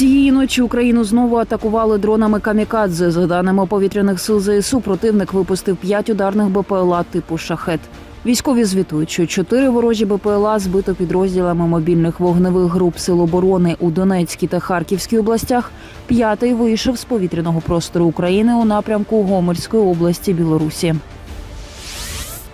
Цієї ночі Україну знову атакували дронами камікадзе. За даними повітряних сил ЗСУ, противник випустив п'ять ударних БПЛА типу шахет. Військові звітують, що чотири ворожі БПЛА збито підрозділами мобільних вогневих груп Сил оборони у Донецькій та Харківській областях. П'ятий вийшов з повітряного простору України у напрямку Гомельської області Білорусі.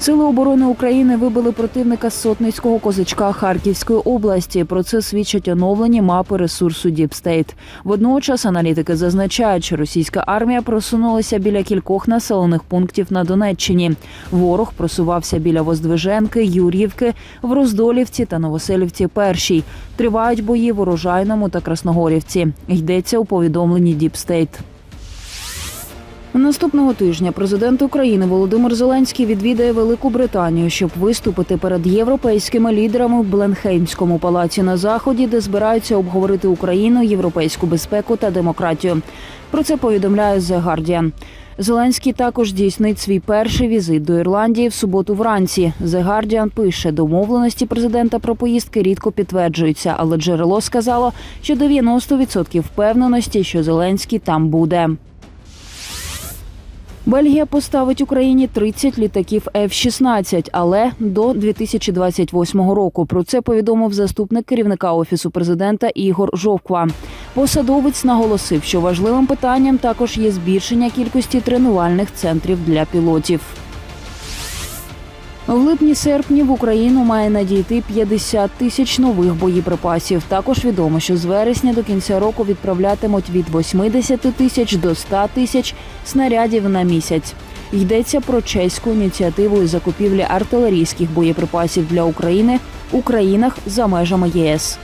Сили оборони України вибили противника з сотницького козачка Харківської області. Про це свідчать оновлені мапи ресурсу Діпстейт. Водночас аналітики зазначають, що російська армія просунулася біля кількох населених пунктів на Донеччині. Ворог просувався біля Воздвиженки, Юр'ївки, в Роздолівці та Новоселівці. Першій тривають бої в Урожайному та Красногорівці. Йдеться у повідомленні Діпстейт. Наступного тижня президент України Володимир Зеленський відвідає Велику Британію, щоб виступити перед європейськими лідерами в Бленхеймському палаці на заході, де збираються обговорити Україну, європейську безпеку та демократію. Про це повідомляє The Guardian. Зеленський також здійснить свій перший візит до Ірландії в суботу вранці. The Guardian пише, домовленості президента про поїздки рідко підтверджуються, але джерело сказало, що 90% впевненості, що Зеленський там буде. Бельгія поставить Україні 30 літаків F-16, але до 2028 року. Про це повідомив заступник керівника офісу президента Ігор Жовква. Посадовець наголосив, що важливим питанням також є збільшення кількості тренувальних центрів для пілотів. В липні-серпні в Україну має надійти 50 тисяч нових боєприпасів. Також відомо, що з вересня до кінця року відправлятимуть від 80 тисяч до 100 тисяч снарядів на місяць. Йдеться про чеську ініціативу із закупівлі артилерійських боєприпасів для України у країнах за межами ЄС.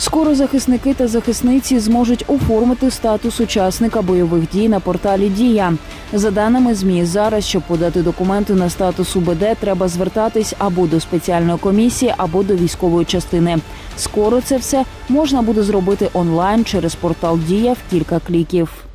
Скоро захисники та захисниці зможуть оформити статус учасника бойових дій на порталі Дія. За даними ЗМІ, зараз, щоб подати документи на статус УБД, треба звертатись або до спеціальної комісії, або до військової частини. Скоро це все можна буде зробити онлайн через портал Дія в кілька кліків.